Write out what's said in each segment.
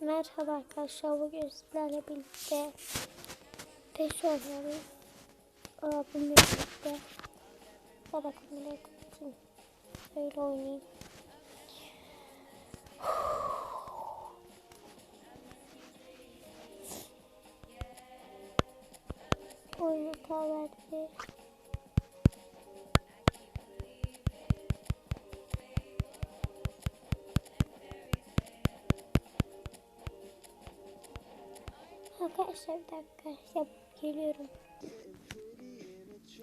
Merhaba arkadaşlar bugün sizlerle birlikte PES oynuyoruz. Abimle birlikte. Kamerayı kapatayım. Öyle oynayayım. Oyunu verdi. Arkadaşlar bir dakika yapıp geliyorum.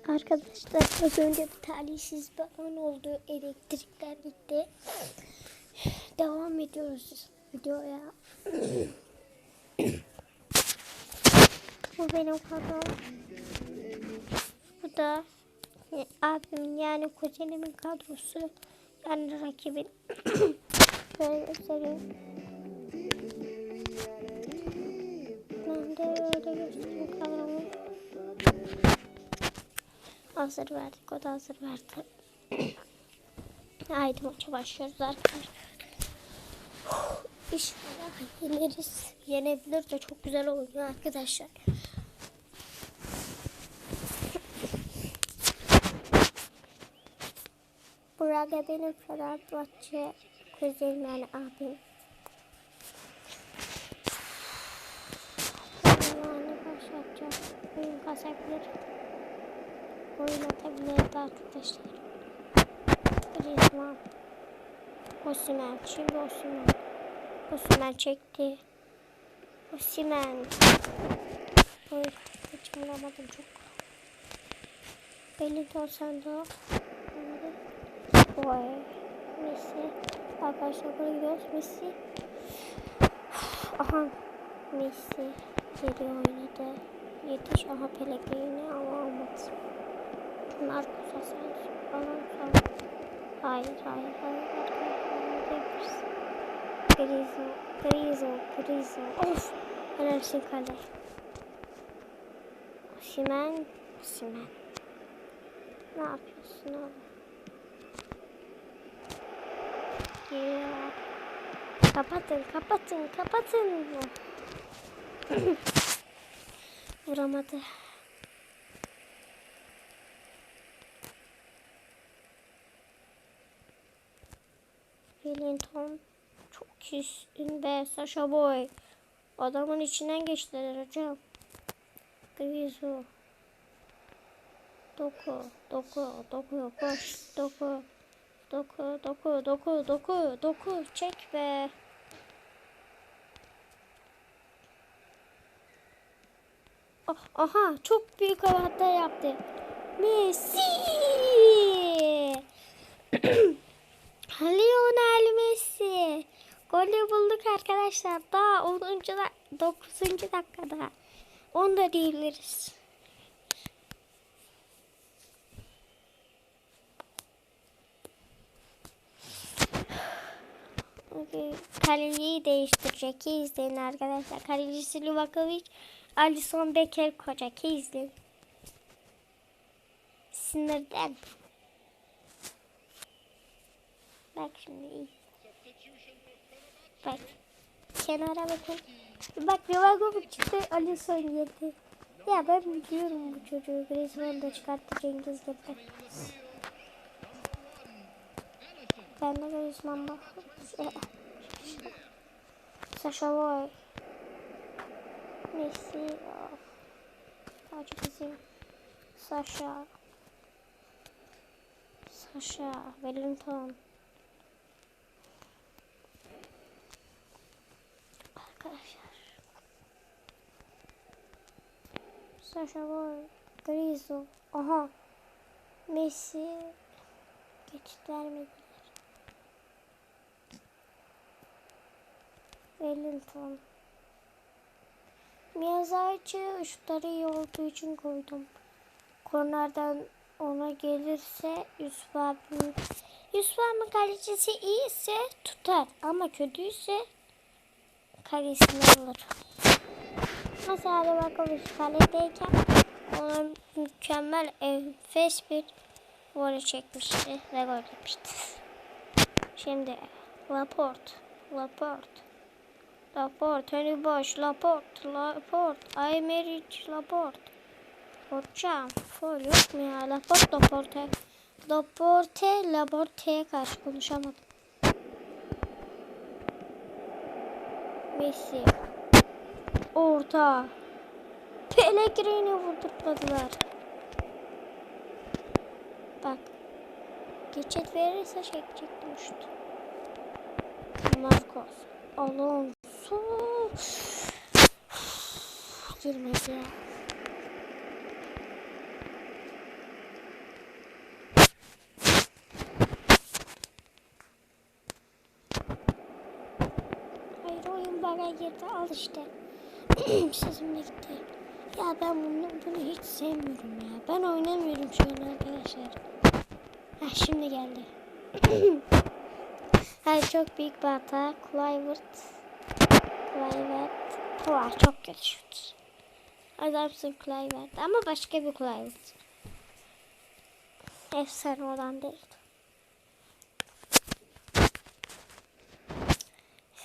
Arkadaşlar az önce bir talihsiz bir an oldu. Elektrikler gitti. Devam ediyoruz videoya. Bu benim kadrom. Bu da e, abimin yani kuzenimin kadrosu. Yani rakibin. Şöyle göstereyim. Öyle göstereyim kadromu. Hazır verdik. O da hazır verdi. Haydi maça başlıyoruz arkadaşlar. İnşallah yeneriz. Yenebilir de çok güzel oynuyor arkadaşlar. Burada benim Fenerbahçe kuzenim yani abim. Yani başlatacağız. Oyun kasabilir. Oyun atabilir arkadaşlar. Griezmann. Osimhen. Şimdi Osimhen. Osimhen çekti. Osimhen. Oy hiç bulamadım çok. Wellington Sando. Oy. Messi. Arkadaşlar buraya gidiyoruz. Messi. Aha. Messi. Geri oynadı. Yetiş. Aha Pellegrini ama olmaz. Marcos Asensio. Alonso. Hayır hayır hayır. Arkadaşlar. Grizo. Grizo. Grizo. Of. Helalsin kale. Simen. Simen. Ne yapıyorsun oğlum? Geliyor. Kapatın, kapatın, kapatın. Vuramadı. Wellington çok üstünde Sasha Boy. Adamın içinden geçtiler hocam. Griezmann. Doku, doku, doku, koş, doku, doku, doku, doku, doku, doku, çek be. Aha, çok büyük hata yaptı. Messi! Lionel Messi. Golü bulduk arkadaşlar. Daha 10. da 9. dakikada. 10 da diyebiliriz. Kaleciyi değiştirecek. İyi izleyin arkadaşlar. Kalecisi Livakovic, Alisson Becker. İyi izleyin. Sinirden. Bak şimdi iyi. Bak. Kenara bakın. Bak Livakovic çıktı. Alisson yedi. Ya ben biliyorum bu çocuğu. Griezmann da çıkarttı Cengiz gibi. Ben de Griezmann bak. Sasha Boy. Messi. Hacı bizim. Sasha. Sasha. Wellington. Arkadaşlar. Sasha Boy. Griezmann. Aha. Messi. Geçit vermediler. Wellington. Miyazaki şutları iyi olduğu için koydum. Kornerden ona gelirse Yusuf abim. Yusuf abinin kalecisi iyiyse tutar ama kötüyse kalesini alır. Mesela bakalım kaledeyken ona mükemmel enfes bir gol çekmişti ve gol yemişti. Şimdi Laporte, Laporte. Laport, önü boş, Laport, Laport, marriage, Laport. Hocam, fol yok mu ya? Laport, Laporte. Laporte, Laporte'ye karşı konuşamadım. Messi. Orta. Pellegrini vurdurtmadılar. Bak. Geçit verirse çekecektim işte. Marcos. Alonso. Girmedi ya. Hayır oyun bana girdi al işte. Sesim de gitti. Ya ben bunu, bunu hiç sevmiyorum ya. Ben oynamıyorum şu an arkadaşlar. Heh şimdi geldi. Hayır çok büyük bir hata. Clivert. Clivert. Vay çok kötü şut. Adamsın Clivert. Ama başka bir Clivert. Efsane olan değil.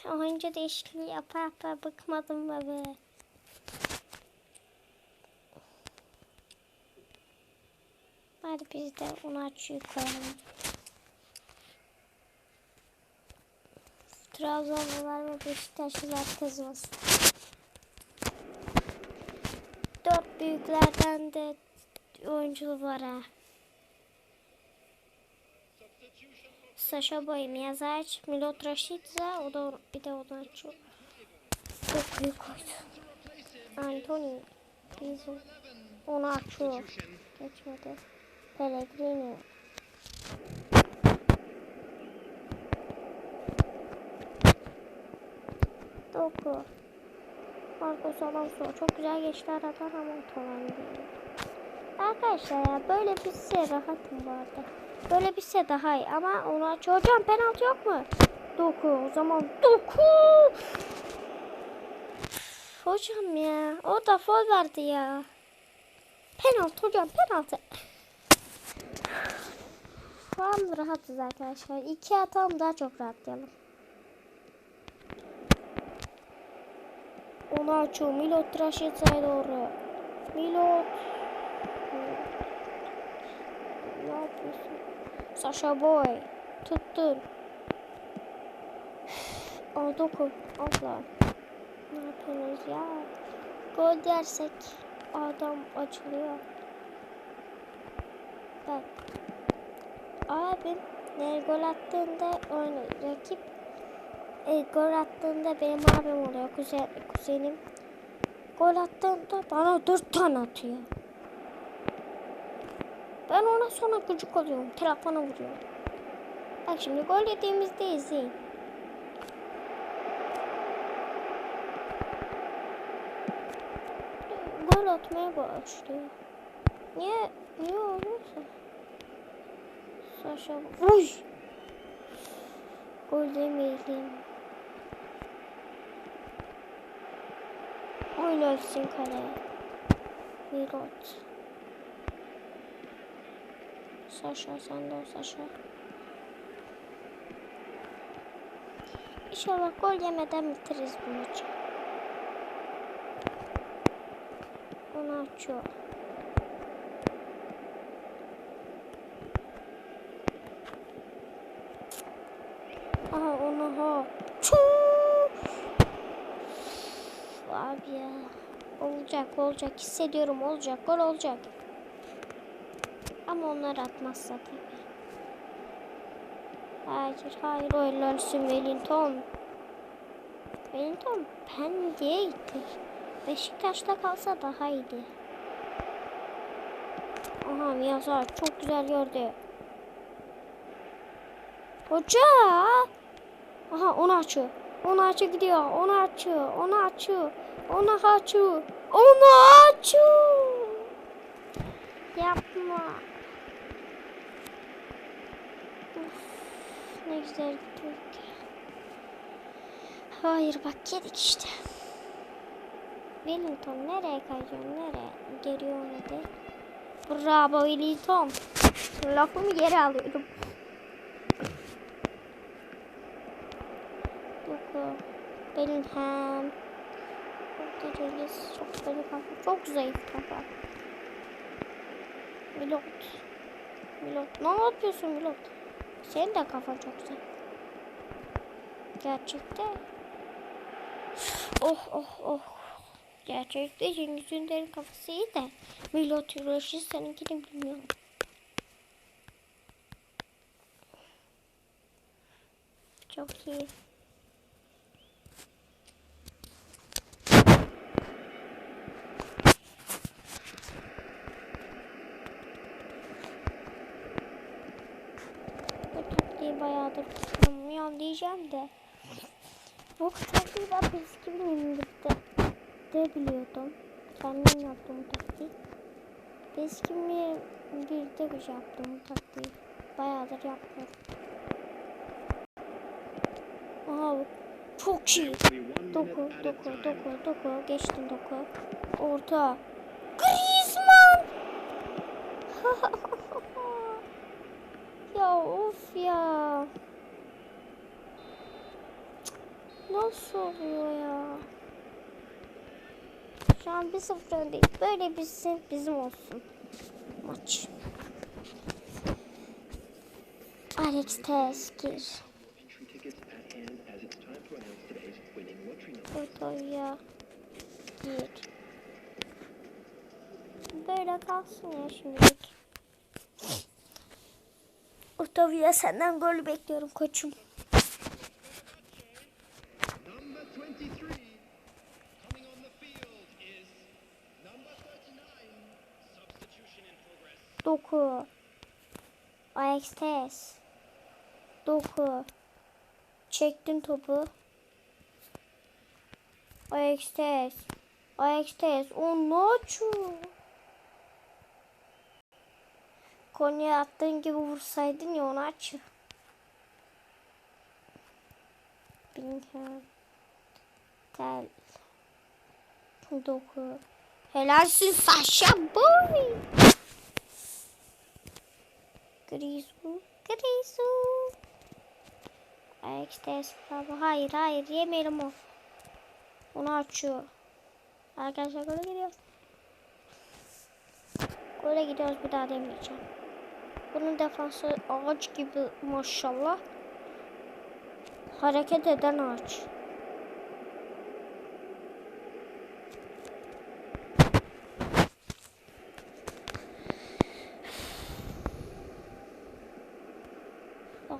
Oyuncu değişikliği yapa yapa bıkmadım be. Hadi biz de onu açıyı koyalım. Trabzonlular ve Beşiktaşlılar kızmasın. Dört büyüklerden de oyuncu var ha. Sasha Boy, Miyazaç, Milot Rashica, o da bir de o da açıyor. Çok büyük koydu. Pellegrini. Doku. Marcos Alonso. Çok güzel geçti aradan ama otoban Arkadaşlar ya böyle bitse rahatım bu arada. Böyle bitse daha iyi ama onu aç. Penaltı yok mu? Doku. O zaman doku. Hocam ya. O da foul verdi ya. Penaltı hocam penaltı. Şu an rahatız arkadaşlar. İki atalım daha çok rahatlayalım. Açıyor. Milot Raşitsa'ya doğru. Milot. Ne yapıyorsun? Sasha Boy. Tuttun. Aa dokun. Abla. Ne yapıyorsunuz ya? Gol dersek adam açılıyor. Bak. Abim ne gol attığında oyunu rakip e, gol attığında benim abim oluyor kuzen, kuzenim. Gol attığında bana dört tane atıyor. Ben ona sonra gıcık oluyorum. Telefona vuruyorum. Bak şimdi gol yediğimizde izleyin. Gol atmaya başlıyor. Niye? Niye oluyorsa? Saşa. Uy! Gol demeyelim. Öyle olsun kaleye. Mirot. Saşa sen de ol Saşa. İnşallah gol yemeden bitiririz bu maçı. Onu açıyor. Aha onu ha. Çuu! Abi ya. Olacak olacak hissediyorum olacak gol olacak. Ama onlar atmazsa tabii. Hayır hayır öyle olsun Wellington. Wellington Pendik'e gitti. Beşiktaş'ta kalsa daha iyiydi. Aha Miyazar çok güzel gördü. Hoca! Aha onu açıyor. Onu açıyor gidiyor. Onu açıyor. Onu açıyor. Onu açıyor. Onu açıyor. Yapma. Uf, ne güzel gittik. Hayır bak yedik işte. Wellington nereye kayıyorsun? Nereye? Geri oynadı. Bravo Wellington. Lafımı geri alıyorum. Doku. Bellingham. Cengiz. Çok böyle kafa. Çok zayıf kafa. Milot. Milot. Ne yapıyorsun Milot? Senin de kafan çok zayıf. Gerçekte. Oh oh oh. Gerçekte Cengiz Ünder'in kafası iyi de. Milot Yuraş'ı seninkini bilmiyorum. Çok iyi. Bu taktiği bayağıdır kullanmıyorum diyeceğim de. Bu taktiği ben biz 2021'de de biliyordum. Kendim yaptım bu taktiği. Biz 2021'de bir şey yaptım bu taktiği. Bayağıdır yapmıyorum. Aha çok iyi. Doku, doku, doku, doku. Geçtim doku. Orta. Griezmann! ya of ya. Nasıl oluyor ya? Şu an 1-0 öndeyiz. Böyle bizim, bizim olsun. Maç. Alex Teskir. Otoya gir. Böyle kalsın ya şimdilik. Otavia senden gol bekliyorum koçum. Number 23 coming on the field is number 39. Substitution in progress. Doku. Ajax Tes. Doku. Çektin topu. Ajax Tes. Ajax Tes. O ne açıyor? Konya attığın gibi vursaydın ya onu aç. Bingham. Tel. Doku. Helalsin Sasha Boy. Grisu. Grisu. Ajax Tes. Hayır hayır yemeyelim o. Onu açıyor. Arkadaşlar gole gidiyoruz. Gole gidiyoruz bir daha demeyeceğim. Bunun defansı ağaç gibi maşallah. Hareket eden ağaç.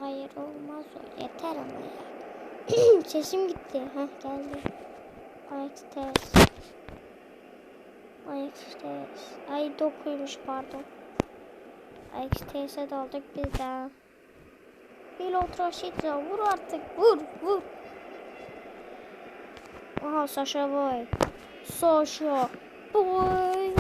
Hayır olmaz o. Yeter ama ya. Sesim gitti. Heh geldi. Ajax test. Ajax test. Ay dokuymuş pardon. Ajax test'e daldık biz de. Pilot Raşit'le vur artık. Vur vur. Aha Sasha Boy. Sasha Boy.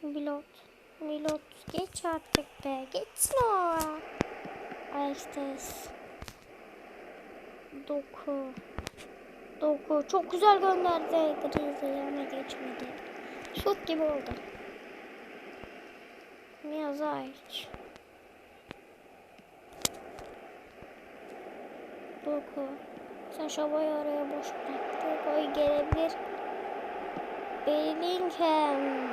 Pilot. Pilot geç artık be. Geçsin o. Ajax Doku. Doku. Çok güzel gönderdi. Griez'i yana geçmedi. Şut gibi oldu. Miyazaic. Doku. Sasha Boy araya boş bıraktı. Boy gelebilir. Bellingham.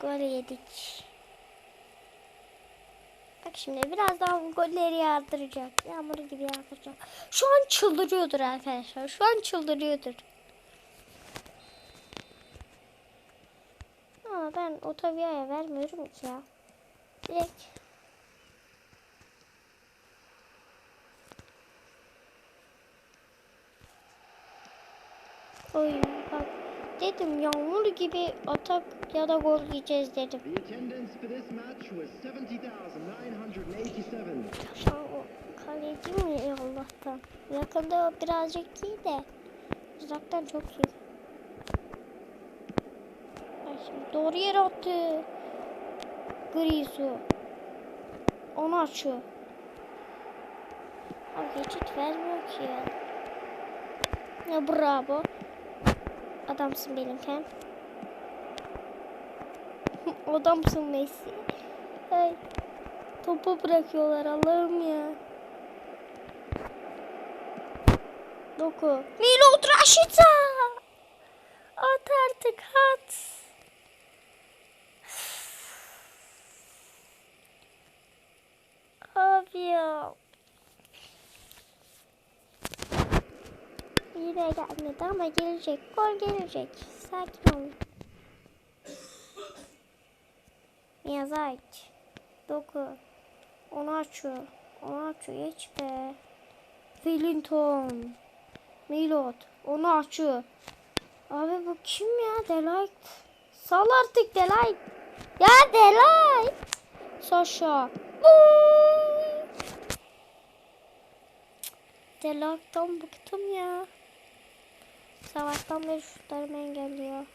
Gol yedik. Bak şimdi birazdan golleri yağdıracak. Yağmur gibi yağdıracak. Şu an çıldırıyordur arkadaşlar. Şu an çıldırıyordur. Ama ben Otavia'ya vermiyorum ki ya. Direkt. Oy bak dedim yağmur gibi atak ya da gol yiyeceğiz dedim. The attendance for this match was 70,987. Şu an o kaleci mi Allah'tan? Yakında birazcık iyi de uzaktan çok iyi. Ay şimdi doğru yere attı. Grisu. Onu açıyor. Abi geçit vermiyor ki ya. Ya bravo. Adamsın benim hem. Adamsın Messi. Hey. Topu bırakıyorlar Allah'ım ya. Doku. Milot Raşit'a. At artık at. Abi ya. Yine gelmedi ama gelecek. Gol gelecek. Sakin olun. Miyazaki. Doku. Onu açıyor. Onu açıyor. Geç be. Wellington. Milot. Onu açıyor. Abi bu kim ya? Delight. Sal artık Delight. Ya Delight. Sasha. Delight'tan bıktım ya. Savaştan beri şutlarımı engelliyor.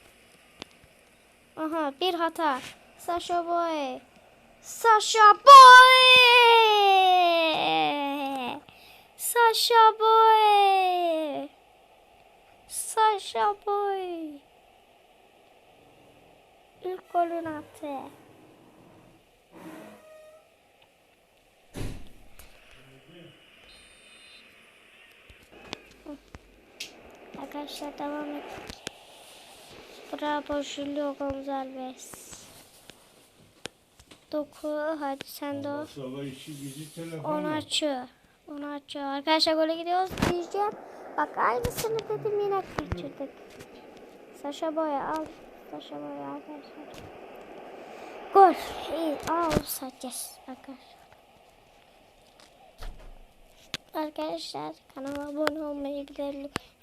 Aha bir hata. Sasha Boy. Sasha Boy. Sasha Boy. Sasha Boy. İlk golünü attı. Arkadaşlar devam et. Bravo Julio Gonzalez. Doku hadi sen de o. Onu açıyor. Onu açıyor. Arkadaşlar gole gidiyoruz diyeceğim. Bak aynısını dedim yine kaçırdık. Saşa Boya al. Saşa Boya arkadaşlar. Gol. İyi. Aa offside yes. Arkadaşlar. Arkadaşlar kanala abone olmayı,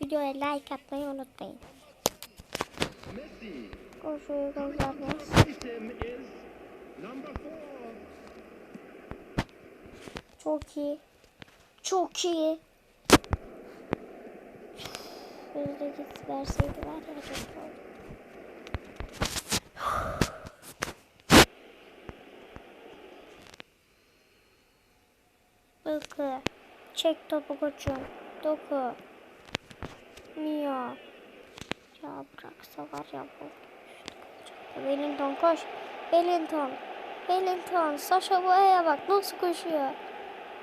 videoya, like atmayı unutmayın. Koşuyor four. Çok iyi. Çok iyi. Hızlı git verseydi var ya çok oldu. Bakı. Çek topu koçum. Doku. Mia. Ya bıraksa var ya bu. Wellington koş. Wellington. Wellington. Sasha Boya'ya bak nasıl koşuyor.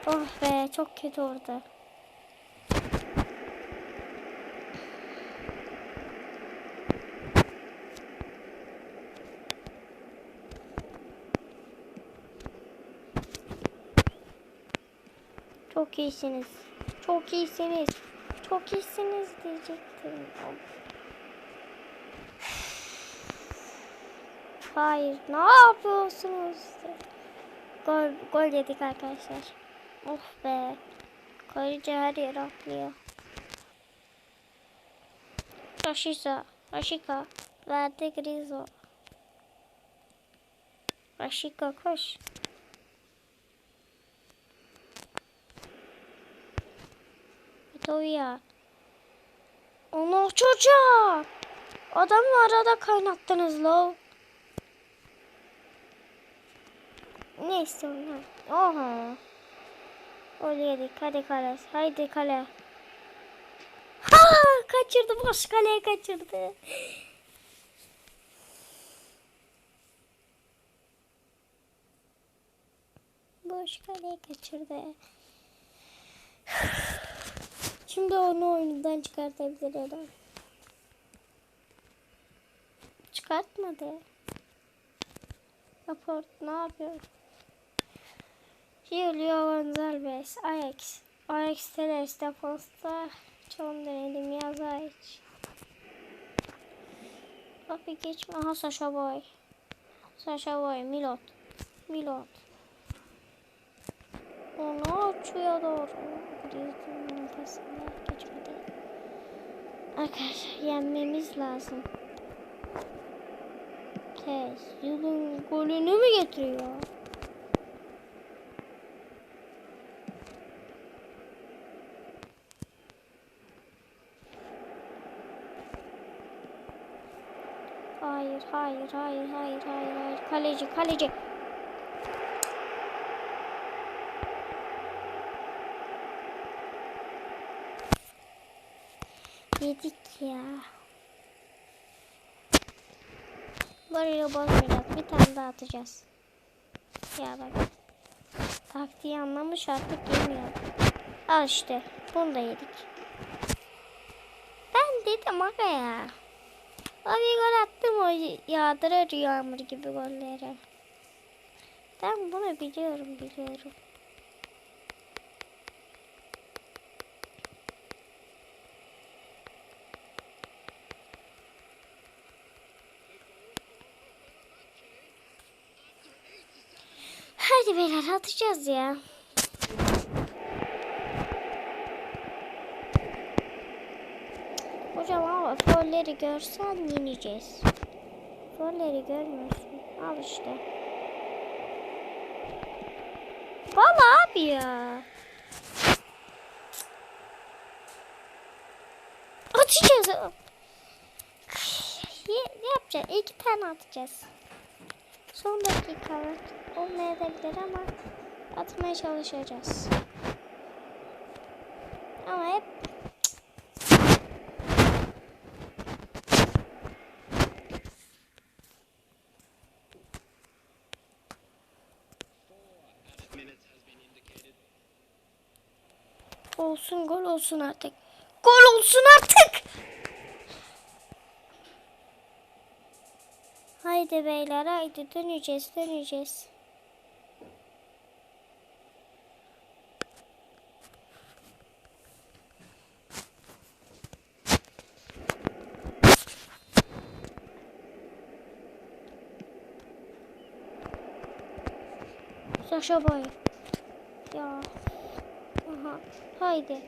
Oh be çok kötü oldu. Çok iyisiniz. Çok iyisiniz. Çok iyisiniz diyecektim. Hayır, ne yapıyorsunuz? Gol, gol yedik arkadaşlar. Of be. Kaleci her yere atlıyor. Rashica, Rashika, verdi Grizo. Rashika koş. Vitoria. Onu çocuk. Adamı arada kaynattınız lo. Ne istiyorsun lan? Oha. Gol. Hadi kale. Haydi kale. Ha! Kaçırdı. Boş kaleye kaçırdı. Boş kaleye kaçırdı. Şimdi onu oyundan çıkartabilirim. Çıkartmadı. Raport ne yapıyor? Julio Gonzalez, Ajax. Ajax Teles defansta John denedim Yazayç. Abi geçme. Aha Sasha Boy. Sasha Boy, Milot. Milot. Onu açıyor doğru. Griezmann'ın pasında geçmedi. Arkadaşlar yenmemiz lazım. Tez. Yılın golünü mü getiriyor? Hayır, hayır, hayır, hayır, hayır, hayır. Kaleci, kaleci. Yedik ya. Burayı bozmayacağız. Bir tane daha atacağız. Ya bak. Taktiği anlamış artık yemiyor. Al işte. Bunu da yedik. Ben dedim aga ya. O bir gol attım o yağdırır yağmur gibi golleri. Ben bunu biliyorum biliyorum. Hadi beyler atacağız ya. Hocam ama folleri görsen yeneceğiz. Folleri görmüyorsun. Al işte. Vallahi abi ya. Atacağız. Ne yapacağız? İki tane atacağız. Son dakikalar olmayabilir ama atmaya çalışacağız. Ama hep olsun gol olsun artık. Gol olsun artık. Haydi beyler haydi döneceğiz döneceğiz. Saşa Boy. Ya. Aha. Haydi.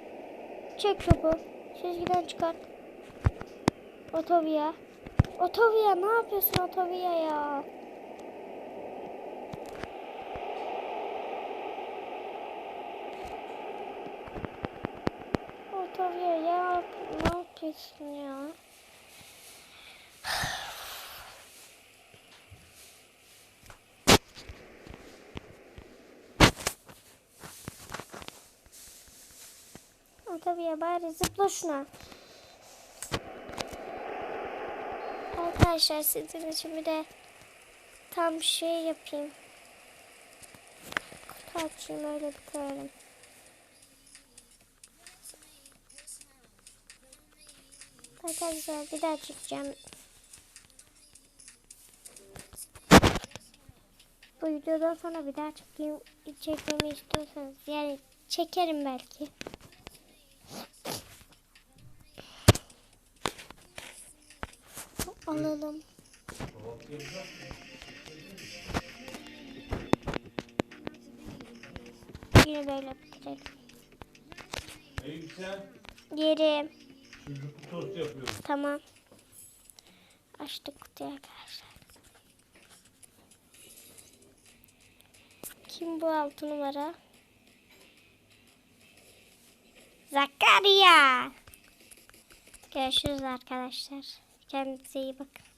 Çek topu. Çizgiden çıkart. Otobia. Otobia ne yapıyorsun Otobia ya? Otobia ya ne yapıyorsun ya? Otobia bari zıpla şuna. Arkadaşlar sizin için bir de tam şey yapayım. Kutu açayım öyle bitirelim. Arkadaşlar bir daha çekeceğim. Bu videodan sonra bir daha çekeyim, çekmemi istiyorsanız yani çekerim belki. Alalım. Yine böyle bitirelim. Elbise Yerim. sucuklu tost yapıyorum. Tamam. Açtık kutuyu arkadaşlar. Kim bu altı numara? Zakaria. Görüşürüz arkadaşlar. Kendinize iyi bakın.